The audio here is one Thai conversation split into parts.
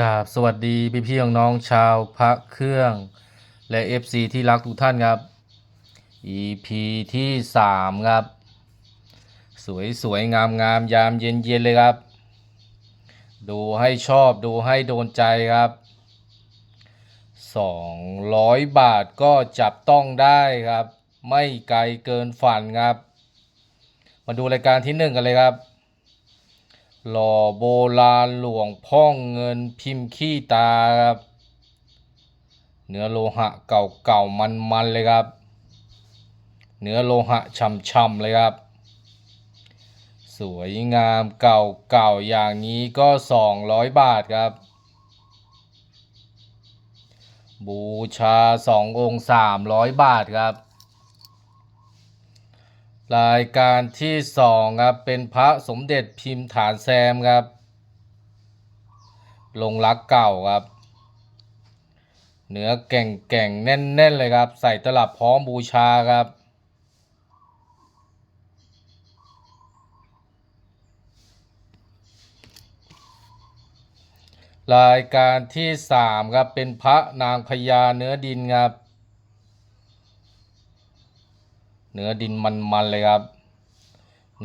กราบสวัสดีพี่พี่ๆน้องชาวพระเครื่อง และ FC ที่รักทุกท่านครับ EP ที่ 3 ครับ สวยสวยงามงามยามเย็นเย็นเลยครับ ดูให้ชอบดูให้โดนใจครับ 200 บาทก็จับต้องได้ครับ ไม่ไกลเกินฝันครับ มาดูรายการที่หนึ่งกันเลยครับ หล่อโบราณหลวงพ่องเงินพิมพ์ขี้ตาครับ เนื้อโลหะเก่าๆมันๆเลยครับ เนื้อโลหะช่ำๆเลยครับ สวยงามเก่าๆอย่างนี้ก็ 200 บาทครับ บูชา 2 องค์ 300 บาทครับ รายการที่สองครับเป็นพระสมเด็จพิมพ์ฐานแซมครับลงรักเก่าครับ เนื้อแก่งแก่งแน่น ๆ เลยครับ ใส่ตลับพร้อมบูชาครับ รายการที่สามครับเป็นพระนางพญาเนื้อดินครับ เนื้อดินมันๆเลยครับ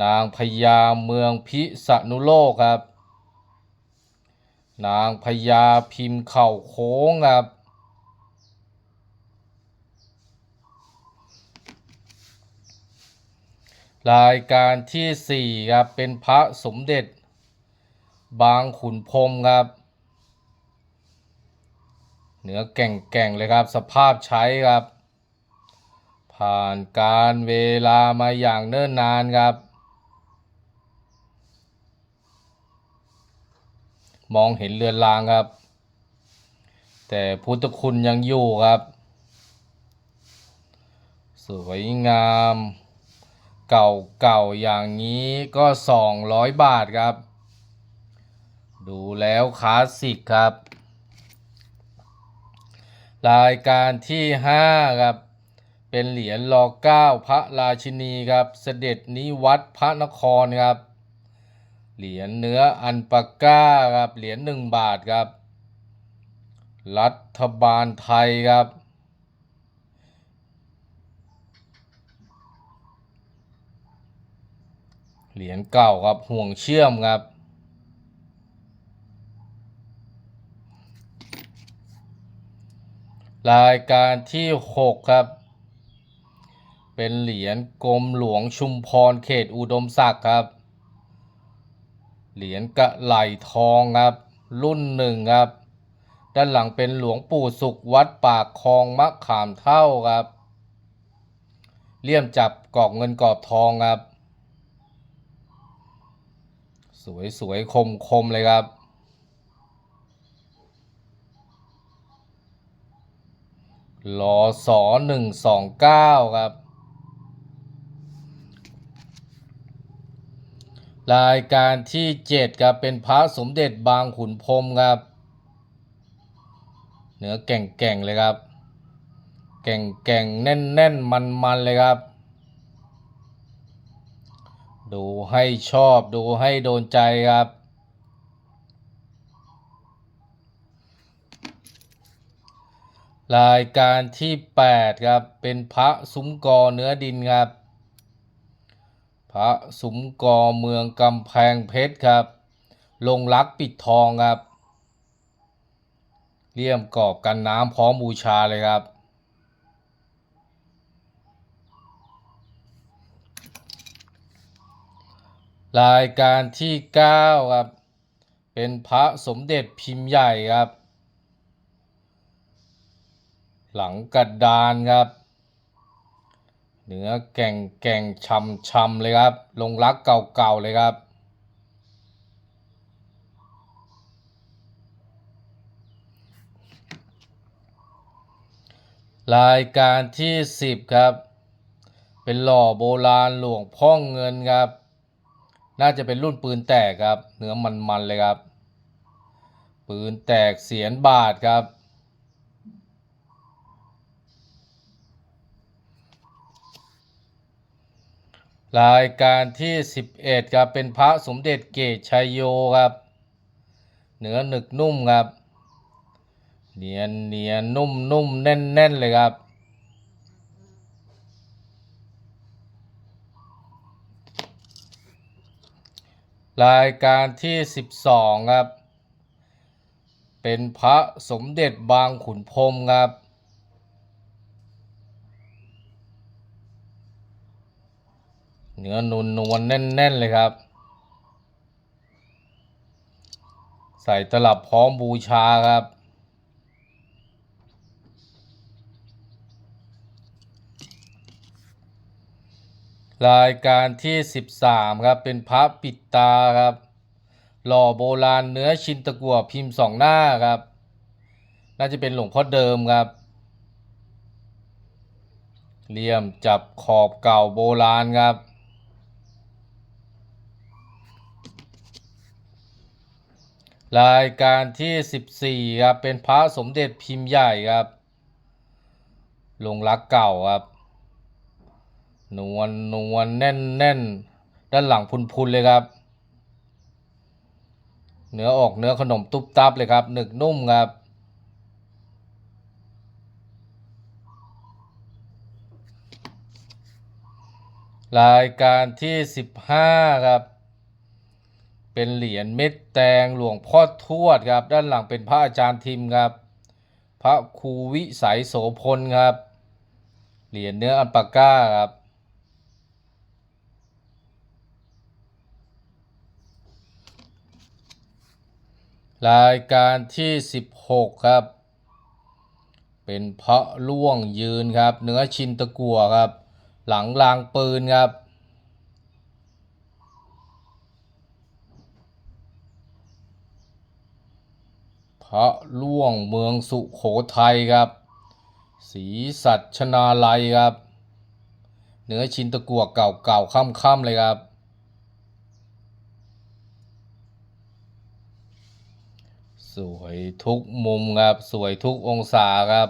นางพญาเมืองพิษณุโลกครับ นางพญาพิมพ์เข่าโค้งครับ รายการที่สี่ครับ เป็นพระสมเด็จ บางขุนพรมครับเนื้อแก่งๆเลยครับสภาพใช้ครับ ผ่านการเวลามาอย่างเนิ่นนานครับ มองเห็นเรือนรางครับ แต่พุทธคุณยังอยู่ครับ สวยงาม เก่าๆอย่างนี้ก็ 200 บาทครับ ดูแล้วคลาสสิกครับ รายการที่ 5 ครับ เป็นเหรียญรอเก้าพระราชินีครับ เสด็จนิวัดพระนครครับ เหรียญเนื้ออันปาก้าครับเหรียญหนึ่งบาทครับ รัฐบาลไทยครับเหรียญเก่าครับห่วงเชื่อมครับ รายการที่ 6 ครับ เป็นเหรียญกรมหลวงชุมพรเขตอุดมศักดิ์ครับ เหรียญกระไหลทองครับ รุ่นหนึ่งครับ ด้านหลังเป็นหลวงปู่สุขวัดปากคลองมะขามเท่าครับเลี่ยมจับกรอบเงินกรอบทองครับ สวยสวยคมคมๆเลยครับรอสอหนึ่งสองเก้าครับ รายการที่เจ็ดครับเป็นพระสมเด็จบางขุนพรมครับ เนื้อแก่งๆเลยครับ แก่งๆแน่นแน่นมันมันๆเลยครับ ดูให้ชอบดูให้โดนใจครับรายการที่ 8 ครับ เป็นพระซุ้มกอเนื้อดินครับ พระซุ้มกอเมืองกำแพงเพชรครับ ลงรักปิดทองครับเลี่ยมกรอบกันน้ำพร้อมบูชาเลยครับ รายการที่ 9 ครับ เป็นพระสมเด็จพิมพ์ใหญ่ครับ หลังกระดานครับ เนื้อแก่งแก่งช่ำช่ำเลยครับ ลงรักเก่าๆเลยครับ รายการที่ 10 ครับ เป็นหล่อโบราณหลวงพ่องเงินครับ น่าจะเป็นรุ่นปืนแตกครับ เนื้อมันๆเลยครับ ปืนแตกเสียนบาทครับ รายการที่ 11ครับเป็นพระสมเด็จเกตชัยโยครับเนื้อหนึกนุ่มครับเนียนเนียนนุ่มนุ่มแน่นแน่นเลยครับ รายการที่ 12 ครับ เป็นพระสมเด็จบางขุนพรมครับ เนื้อนุนนวลแน่น ๆ เลยครับ ใส่ตลับพร้อมบูชาครับ รายการที่ 13 ครับ เป็นพระปิดตาครับ หล่อโบราณเนื้อชินตะกั่วพิมพ์สองหน้าครับ น่าจะเป็นหลวงพ่อเดิมครับเหลี่ยมจับขอบเก่าโบราณครับ รายการที่ 14ครับเป็นพระสมเด็จพิมพ์ใหญ่ครับลงรักเก่าครับ นวลนวลแน่นแน่นด้านหลังพุนพุนเลยครับ เนื้อออกเนื้อขนมตุ๊บตับเลยครับหนึกนุ่มครับ รายการที่ 15 ครับ เป็นเหรียญเม็ดแตงหลวงพ่อทวดครับ ด้านหลังเป็นพระอาจารย์ทิมครับ พระครูวิสัยโสพลครับ เหรียญเนื้ออัลปาก้าครับรายการที่ 16 ครับ เป็นพระล่วงยืนครับ เนื้อชินตะกัวครับ หลังรางปืนครับ พระล่วงเมืองสุโขทัยครับสีสัชนาลัยครับ เนื้อชินตะกัวเก่าๆค่ำๆเลยครับ สวยทุกมุมครับ สวยทุกองศาครับ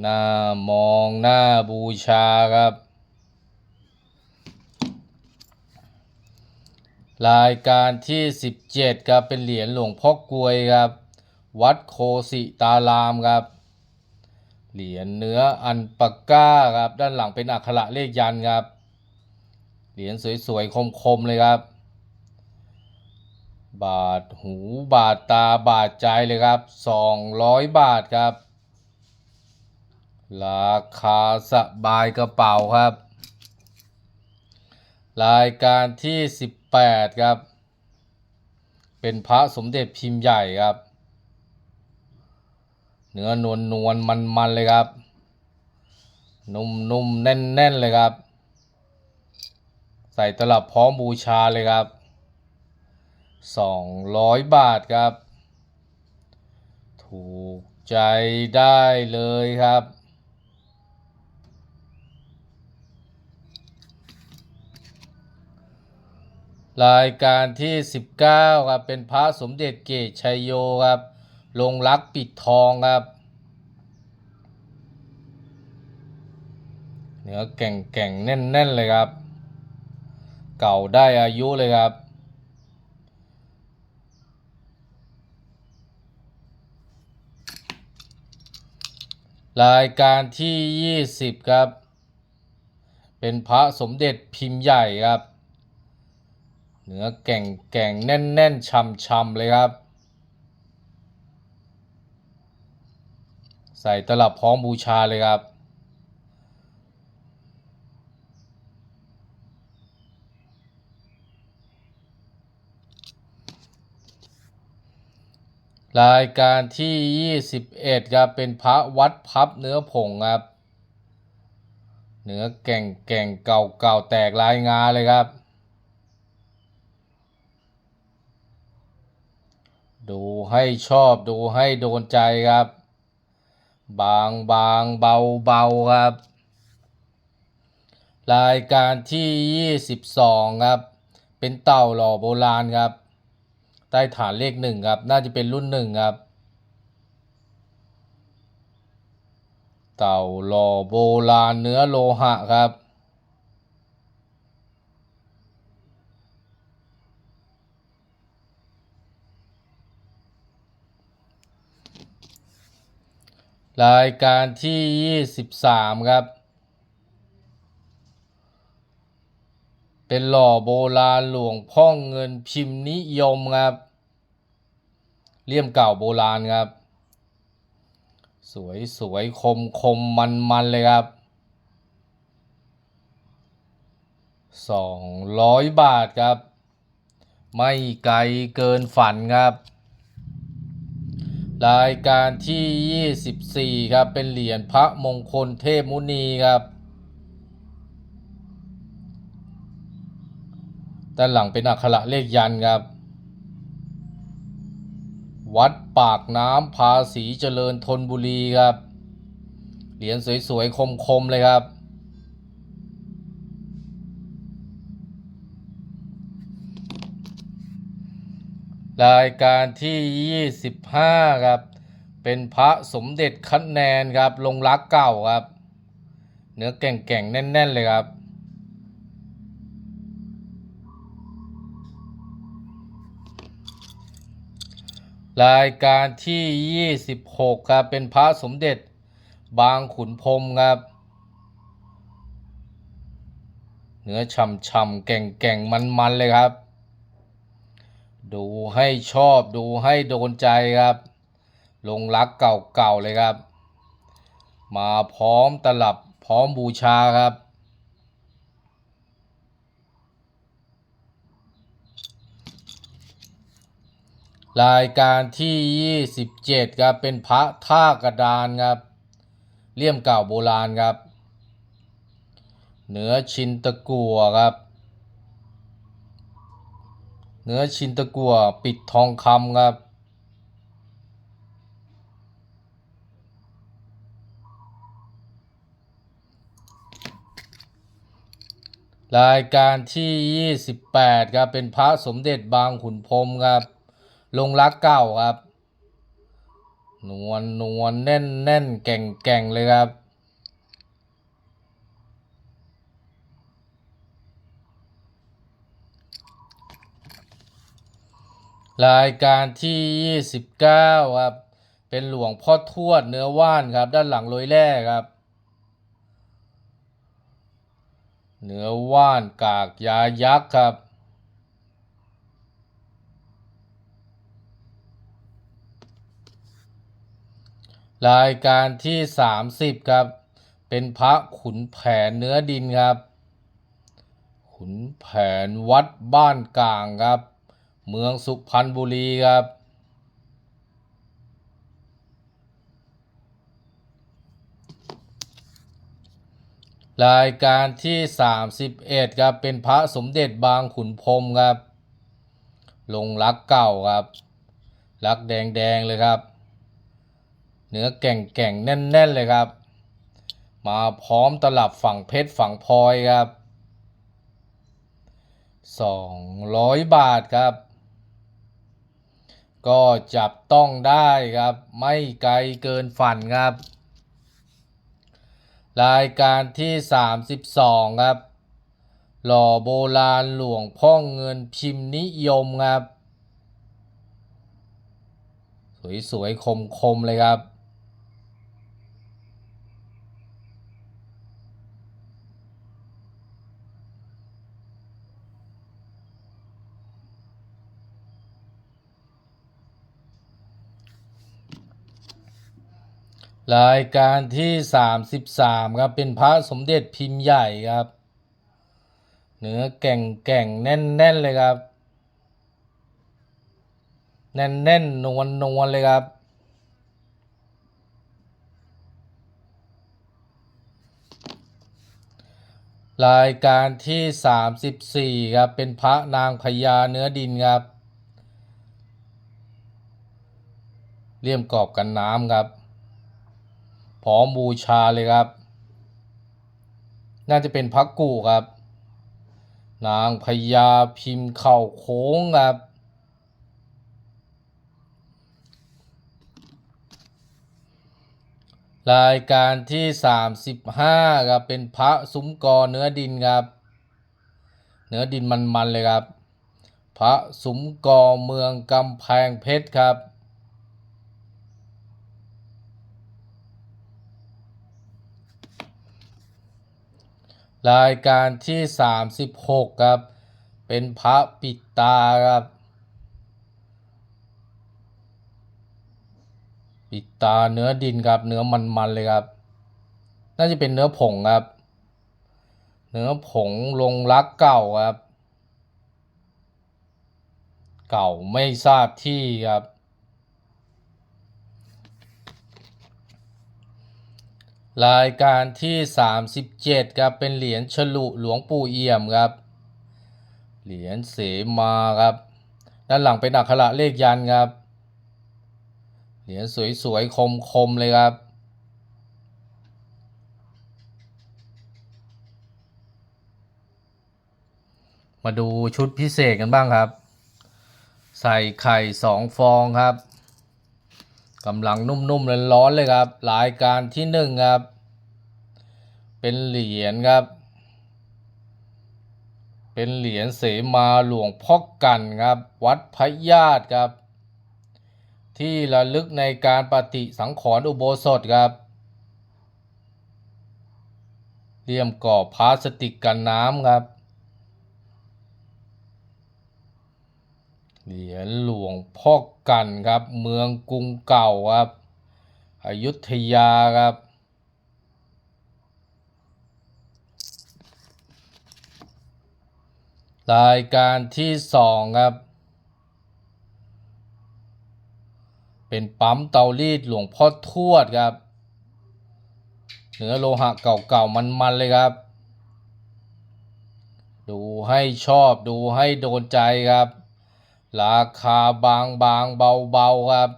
หน้ามองหน้าบูชาครับ รายการที่ 17ครับเป็นเหรียญหลวงพ่อกลวยครับ วัดโคสิตารามครับ เหรียญเนื้ออันปากก้าครับ ด้านหลังเป็นอักขระเลขยันครับ เหรียญสวยๆคมๆเลยครับ บาทหูบาทตาบาทใจเลยครับ 200 บาทครับ ราคาสบายกระเป๋าครับ รายการที่ 8 ครับ เป็นพระสมเด็จพิมพ์ใหญ่ครับ เนื้อนวลนวลมันมันเลยครับ นุ่มนุ่มแน่นแน่นเลยครับ ใส่ตลับพร้อมบูชาเลยครับ 200 บาทครับ ถูกใจได้เลยครับ รายการที่ 19ครับเป็นพระสมเด็จเกตชัยโยครับลงรักปิดทองครับเนื้อแก่งแก่งๆแน่นแน่นๆเลยครับ เก่าได้อายุเลยครับ รายการที่ 20 ครับ เป็นพระสมเด็จพิมพ์ใหญ่ครับ เนื้อแก่งแก่งแน่นแน่นช่ำช่ำเลยครับ ใส่ตลับพร้อมบูชาเลยครับ รายการที่ 21ครับเป็นพระวัดพับเนื้อผงครับ เนื้อแก่งแก่งเก่าเก่าแตกลายงาเลยครับ ดูให้ชอบดูให้โดนใจครับ บางบางเบาเบาครับ รายการที่ 22 ครับ เป็นเต่าหล่อโบราณครับ ใต้ฐานเลขหนึ่งครับ น่าจะเป็นรุ่นหนึ่งครับ เต่าหล่อโบราณเนื้อโลหะครับ รายการที่ 23 ครับ เป็นหล่อโบราณหลวงพ่อเงินพิมพ์นิยมครับ เลี่ยมเก่าโบราณครับ สวยสวยคมคมมันมันเลยครับสองร้อยบาทครับ ไม่ไกลเกินฝันครับ รายการที่ 24 ครับ เป็นเหรียญพระมงคลเทพมุนีครับ ด้านหลังเป็นอักขระเลขยันครับ วัดปากน้ำภาษีเจริญธนบุรีครับ เหรียญสวยๆ คมๆ เลยครับ รายการที่ 25 ครับ เป็นพระสมเด็จคะแนนครับ ลงรักเก่าครับ เนื้อแก่งๆ แน่น ๆ เลยครับ รายการที่ 26 ครับ เป็นพระสมเด็จบางขุนพรมครับ เนื้อฉ่ำๆแก่งๆ มันๆ เลยครับ ดูให้ชอบดูให้โดนใจครับ ลงรักเก่าๆเลยครับ มาพร้อมตลับพร้อมบูชาครับ รายการที่ 27 ครับ เป็นพระท่ากระดานครับเลี่ยมเก่าโบราณครับ เหนือชินตะกัวครับ เนื้อชินตะกัวปิดทองคำครับ รายการที่ 28 ครับ เป็นพระสมเด็จบางขุนพรมครับ ลงรักเก่าครับ นวลนวลแน่นแน่นแก่งแก่งเลยครับ รายการที่ 29 ครับ เป็นหลวงพ่อทวดเนื้อว่านครับ ด้านหลังโรยแร่ครับ เนื้อว่านกากยายักษ์ครับ รายการที่ 30 ครับ เป็นพระขุนแผนเนื้อดินครับ ขุนแผนวัดบ้านกลางครับ เมืองสุพรรณบุรีครับ รายการที่ 31ครับเป็นพระสมเด็จบางขุนพรมครับ ลงรักเก่าครับ รักแดงๆเลยครับ เนื้อแก่งแก่งๆแน่น ๆ เลยครับ มาพร้อมตลับฝั่งเพชรฝั่งพลอยครับ200 บาทครับ ก็จับต้องได้ครับ ไม่ไกลเกินฝันครับ รายการที่ 32 ครับ หล่อโบราณหลวงพ่อเงินพิมพ์นิยมครับ สวยๆคมๆเลยครับ รายการที่ 33 ครับ เป็นพระสมเด็จพิมพ์ใหญ่ครับ เนื้อแก่งแก่งแน่นแน่นเลยครับ แน่นแน่นนวลนวลเลยครับ รายการที่ 34 ครับ เป็นพระนางพญาเนื้อดินครับ เลี่ยมกรอบกันน้ำครับ พร้อมบูชาเลยครับ น่าจะเป็นพักกูครับ นางพญาพิมพ์เข่าโค้งครับรายการที่ 35ครับเป็นพระซุ้มกอเนื้อดินครับ เนื้อดินมันๆเลยครับ พระซุ้มกอเมืองกำแพงเพชรครับ รายการที่ 36 ครับ เป็นพระปิดตาครับ ปิดตาเนื้อดินครับ เนื้อมันๆเลยครับ น่าจะเป็นเนื้อผงครับ เนื้อผงลงรักเก่าครับ เก่าไม่ทราบที่ครับ รายการที่ 37ครับเป็นเหรียญฉลุหลวงปู่เอี่ยมครับ เหรียญเสมาครับ ด้านหลังเป็นอักขระเลขยันครับ เหรียญสวยๆคมๆเลยครับ มาดูชุดพิเศษกันบ้างครับ ใส่ไข่สองฟองครับ กำลังนุ่มๆร้อนๆเลยครับรายการที่หนึ่งครับ เป็นเหรียญครับ เป็นเหรียญเสมาหลวงพ่อกันครับ วัดพระญาติครับ ที่ระลึกในการปฏิสังขรณ์อุโบสถครับเลี่ยมกรอบพลาสติกกันน้ำครับ เหรียญหลวงพ่อกันครับ เมืองกรุงเก่าครับอยุธยาครับรายการที่สองครับ เป็นปั๊มเตารีดหลวงพ่อทวดครับ เนื้อโลหะเก่าๆ มันๆ เลยครับ ดูให้ชอบดูให้โดนใจครับ ราคาบางบางๆเบาครับ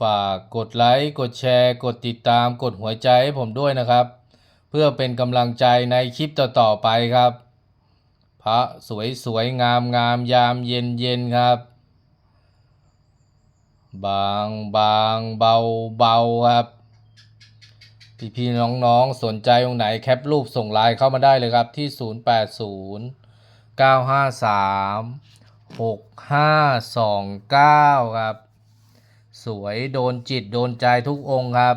ฝากกดไลค์ กดแชร์ กดติดตาม กดหัวใจให้ผมด้วยนะครับ เพื่อเป็นกำลังใจในคลิปต่อๆไปครับ พระสวยสวยงามงามยามเย็นเย็นครับ บางบางเบาเบาครับพี่พี่ๆน้องๆ สนใจตรงไหนแคปรูปส่งไลน์เข้ามาได้เลยครับที่ 080 953 6529ครับ สวยโดนจิตโดนใจทุกองค์ครับ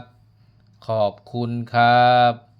ขอบคุณครับ